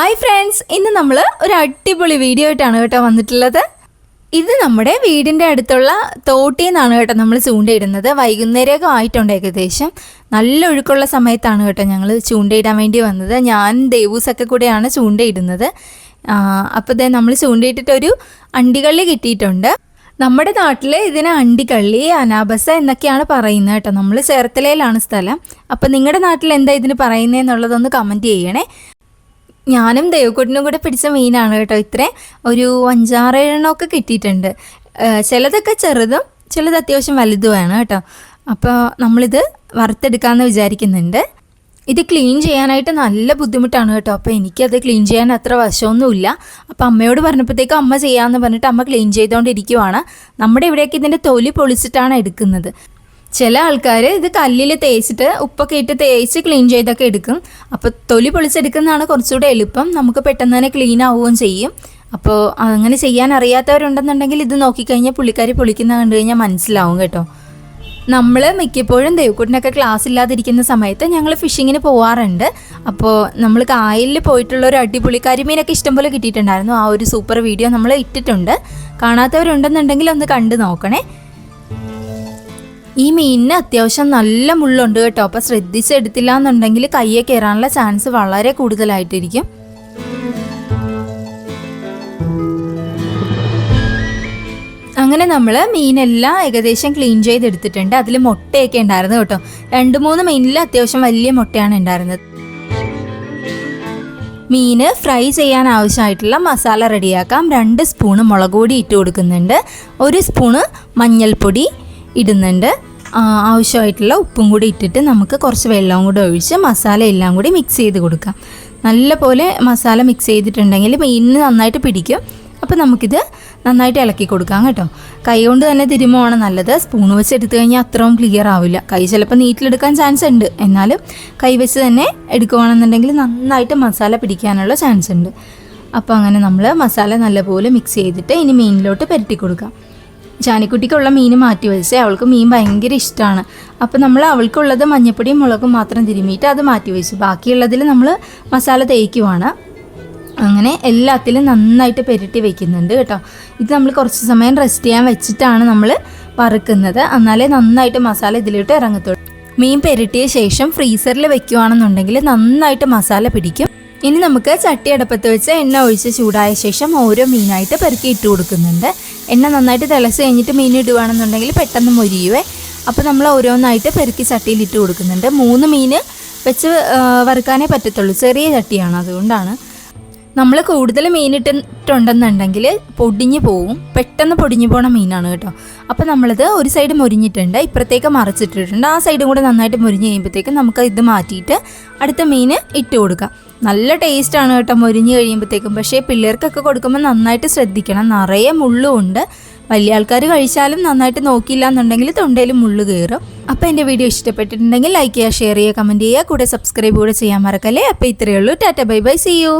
Hi friends ഇന്ന് നമ്മൾ ഒരു അടിപൊളി വീഡിയോ ആയിട്ടാണ് കേട്ടോ വന്നിട്ടുള്ളത്. ഇത് നമ്മുടെ വീടിന്റെ അടുത്തുള്ള തോട്ടിൽ നിന്നാണ് കേട്ടോ നമ്മൾ ചൂണ്ടയിടുന്നത്. വൈകുന്നേരമൊക്കെ ആയിട്ടുണ്ട് ഏകദേശം. നല്ല ഒഴുക്കുള്ള സമയത്താണ് കേട്ടോ ഞങ്ങൾ ചൂണ്ടയിടാൻ വേണ്ടി വന്നത്. ഞാൻ ദേവൂസൊക്കെ കൂടെയാണ് ചൂണ്ടയിടുന്നത്. അപ്പോൾ ഇതേ നമ്മൾ ചൂണ്ടയിട്ടിട്ടൊരു അണ്ടികള്ളി കിട്ടിയിട്ടുണ്ട്. നമ്മുടെ നാട്ടിൽ ഇതിന് അണ്ടിക്കള്ളി അനാബസ എന്നൊക്കെയാണ് പറയുന്നത് കേട്ടോ. നമ്മൾ ചേർത്തലയിലാണ് സ്ഥലം. അപ്പോൾ നിങ്ങളുടെ നാട്ടിൽ എന്താ ഇതിന് പറയുന്നതെന്നുള്ളതൊന്ന് കമന്റ് ചെയ്യണേ. ഞാനും ദേവക്കുട്ടിനും കൂടെ പിടിച്ച മീനാണ് കേട്ടോ ഇത്രേ. ഒരു അഞ്ചാറേഴെണ്ണമൊക്കെ കിട്ടിയിട്ടുണ്ട്. ഏഹ് ചിലതൊക്കെ ചെറുതും ചിലത് അത്യാവശ്യം വലുതുമാണ് കേട്ടോ. അപ്പോൾ നമ്മളിത് വറുത്തെടുക്കാമെന്ന് വിചാരിക്കുന്നുണ്ട്. ഇത് ക്ലീൻ ചെയ്യാനായിട്ട് നല്ല ബുദ്ധിമുട്ടാണ് കേട്ടോ. അപ്പോൾ എനിക്കത് ക്ലീൻ ചെയ്യാൻ അത്ര വശമൊന്നുമില്ല. അപ്പോൾ അമ്മയോട് പറഞ്ഞപ്പോഴത്തേക്കും അമ്മ ചെയ്യാമെന്ന് പറഞ്ഞിട്ട് അമ്മ ക്ലീൻ ചെയ്തുകൊണ്ടിരിക്കുവാണ് നമ്മുടെ ഇവിടെയൊക്കെ ഇതിന്റെ തൊലി പൊളിച്ചിട്ടാണ് എടുക്കുന്നത്. ചില ആൾക്കാർ ഇത് കല്ലിൽ തേച്ചിട്ട് ഉപ്പൊക്കെ ഇട്ട് തേച്ച് ക്ലീൻ ചെയ്തൊക്കെ എടുക്കും. അപ്പോൾ തൊലി പൊളിച്ചെടുക്കുന്നതാണ് കുറച്ചുകൂടെ എളുപ്പം. നമുക്ക് പെട്ടെന്ന് തന്നെ ക്ലീൻ ആവുകയും ചെയ്യും. അപ്പോൾ അങ്ങനെ ചെയ്യാൻ അറിയാത്തവരുണ്ടെന്നുണ്ടെങ്കിൽ ഇത് നോക്കിക്കഴിഞ്ഞാൽ പുള്ളിക്കാരി പൊളിക്കുന്ന കണ്ടു കഴിഞ്ഞാൽ മനസ്സിലാവും കേട്ടോ. നമ്മൾ മിക്കപ്പോഴും ദേവക്കുട്ടിനൊക്കെ ക്ലാസ് ഇല്ലാതിരിക്കുന്ന സമയത്ത് ഞങ്ങൾ ഫിഷിങ്ങിന് പോവാറുണ്ട്. അപ്പോൾ നമ്മൾ കായലിൽ പോയിട്ടുള്ള ഒരു അടിപൊളി കരിമീനൊക്കെ ഇഷ്ടംപോലെ കിട്ടിയിട്ടുണ്ടായിരുന്നു. ആ ഒരു സൂപ്പർ വീഡിയോ നമ്മൾ ഇട്ടിട്ടുണ്ട്. കാണാത്തവരുണ്ടെന്നുണ്ടെങ്കിൽ ഒന്ന് കണ്ടു നോക്കണേ. ഈ മീനിന് അത്യാവശ്യം നല്ല മുള്ളുണ്ട് കേട്ടോ. അപ്പോൾ ശ്രദ്ധിച്ചെടുത്തില്ല എന്നുണ്ടെങ്കിൽ കയ്യെ കയറാനുള്ള ചാൻസ് വളരെ കൂടുതലായിട്ടിരിക്കും. അങ്ങനെ നമ്മൾ മീനെല്ലാം ഏകദേശം ക്ലീൻ ചെയ്തെടുത്തിട്ടുണ്ട്. അതിൽ മുട്ടയൊക്കെ ഉണ്ടായിരുന്നു കേട്ടോ. രണ്ട് മൂന്ന് മീനിൽ അത്യാവശ്യം വലിയ മുട്ടയാണ് ഉണ്ടായിരുന്നത്. മീന് ഫ്രൈ ചെയ്യാൻ ആവശ്യമായിട്ടുള്ള മസാല റെഡിയാക്കാം. രണ്ട് സ്പൂണ് മുളക് പൊടി ഇട്ട് കൊടുക്കുന്നുണ്ട്. ഒരു സ്പൂണ് മഞ്ഞൾപ്പൊടി ഇടുന്നുണ്ട്. ആവശ്യമായിട്ടുള്ള ഉപ്പും കൂടി ഇട്ടിട്ട് നമുക്ക് കുറച്ച് വെള്ളവും കൂടി ഒഴിച്ച് മസാല എല്ലാം കൂടി മിക്സ് ചെയ്ത് കൊടുക്കാം. നല്ല പോലെ മസാല മിക്സ് ചെയ്തിട്ടുണ്ടെങ്കിൽ മീനിന് നന്നായിട്ട് പിടിക്കും. അപ്പോൾ നമുക്കിത് നന്നായിട്ട് ഇളക്കി കൊടുക്കാം കേട്ടോ. കൈ കൊണ്ട് തന്നെ തിരുമുവാണ് നല്ലത്. സ്പൂൺ വെച്ച് എടുത്തു കഴിഞ്ഞാൽ അത്രയും ക്ലിയർ ആവില്ല. കൈ ചിലപ്പോൾ നീറ്റിലെടുക്കാൻ ചാൻസ് ഉണ്ട്. എന്നാലും കൈ വെച്ച് തന്നെ എടുക്കുകയാണെന്നുണ്ടെങ്കിൽ നന്നായിട്ട് മസാല പിടിക്കാനുള്ള ചാൻസ് ഉണ്ട്. അപ്പോൾ അങ്ങനെ നമ്മൾ മസാല നല്ലപോലെ മിക്സ് ചെയ്തിട്ട് ഇനി മീനിലോട്ട് പുരട്ടി കൊടുക്കാം. ജാനിക്കുട്ടിക്കുള്ള മീൻ മാറ്റി വെച്ചേ. അവൾക്ക് മീൻ ഭയങ്കര ഇഷ്ടമാണ് അപ്പോൾ നമ്മൾ അവൾക്കുള്ളത് മഞ്ഞപ്പൊടിയും മുളകും മാത്രം തിരുമിയിട്ട് അത് മാറ്റി വെച്ചു. ബാക്കിയുള്ളതിൽ നമ്മൾ മസാല തേക്കുവാണ്. അങ്ങനെ എല്ലാത്തിലും നന്നായിട്ട് പെരട്ടി വെക്കുന്നുണ്ട് കേട്ടോ. ഇത് നമ്മൾ കുറച്ച് സമയം റെസ്റ്റ് ചെയ്യാൻ വെച്ചിട്ടാണ് നമ്മൾ വറുക്കുന്നത്. എന്നാലേ നന്നായിട്ട് മസാല ഇതിലോട്ട് ഇറങ്ങത്തുള്ളൂ. മീൻ പെരട്ടിയ ശേഷം ഫ്രീസറിൽ വെക്കുകയാണെന്നുണ്ടെങ്കിൽ നന്നായിട്ട് മസാല പിടിക്കും. ഇനി നമുക്ക് ചട്ടി അടപ്പത്ത് വെച്ച് എണ്ണ ഒഴിച്ച് ചൂടായ ശേഷം ഓരോ മീനായിട്ട് പെറുക്കി ഇട്ട് കൊടുക്കുന്നുണ്ട്. എണ്ണ നന്നായിട്ട് തിളച്ച് കഴിഞ്ഞിട്ട് മീൻ ഇടുകയാണെന്നുണ്ടെങ്കിൽ പെട്ടെന്ന് മൊരിയുവേ. അപ്പോൾ നമ്മൾ ഓരോന്നായിട്ട് പെറുക്കി ചട്ടിയിൽ ഇട്ട് കൊടുക്കുന്നുണ്ട്. മൂന്ന് മീൻ വെച്ച് വറുക്കാനേ പറ്റത്തുള്ളൂ. ചെറിയ ചട്ടിയാണ് അതുകൊണ്ടാണ്. നമ്മൾ കൂടുതൽ മീൻ ഇട്ടിട്ടുണ്ടെന്നുണ്ടെങ്കിൽ പൊടിഞ്ഞു പോവും. പെട്ടെന്ന് പൊടിഞ്ഞു പോണ മീനാണ് കേട്ടോ. അപ്പോൾ നമ്മളിത് ഒരു സൈഡ് മുരിഞ്ഞിട്ടുണ്ട്. ഇപ്പുറത്തേക്ക് മറിച്ചിട്ടിട്ടുണ്ട്. ആ സൈഡും കൂടെ നന്നായിട്ട് മുരിഞ്ഞ് കഴിയുമ്പോഴത്തേക്കും നമുക്ക് ഇത് മാറ്റിയിട്ട് അടുത്ത മീൻ ഇട്ട് കൊടുക്കാം. നല്ല ടേസ്റ്റാണ് കേട്ടോ മുരിഞ്ഞ് കഴിയുമ്പോഴത്തേക്കും പക്ഷേ പിള്ളേർക്കൊക്കെ കൊടുക്കുമ്പോൾ നന്നായിട്ട് ശ്രദ്ധിക്കണം. നിറയെ മുള്ളും ഉണ്ട് വലിയ ആൾക്കാർ കഴിച്ചാലും നന്നായിട്ട് നോക്കിയില്ല എന്നുണ്ടെങ്കിൽ തൊണ്ടയിൽ മുള്ളു കയറും അപ്പോൾ എന്റെ വീഡിയോ ഇഷ്ടപ്പെട്ടിട്ടുണ്ടെങ്കിൽ ലൈക്ക് ചെയ്യുക ഷെയർ ചെയ്യുക കമന്റ് ചെയ്യുക. കൂടെ സബ്സ്ക്രൈബ് കൂടെ ചെയ്യാൻ മറക്കല്ലേ? അപ്പോൾ ഇത്രയേ ഉള്ളൂ. Tata bye bye see you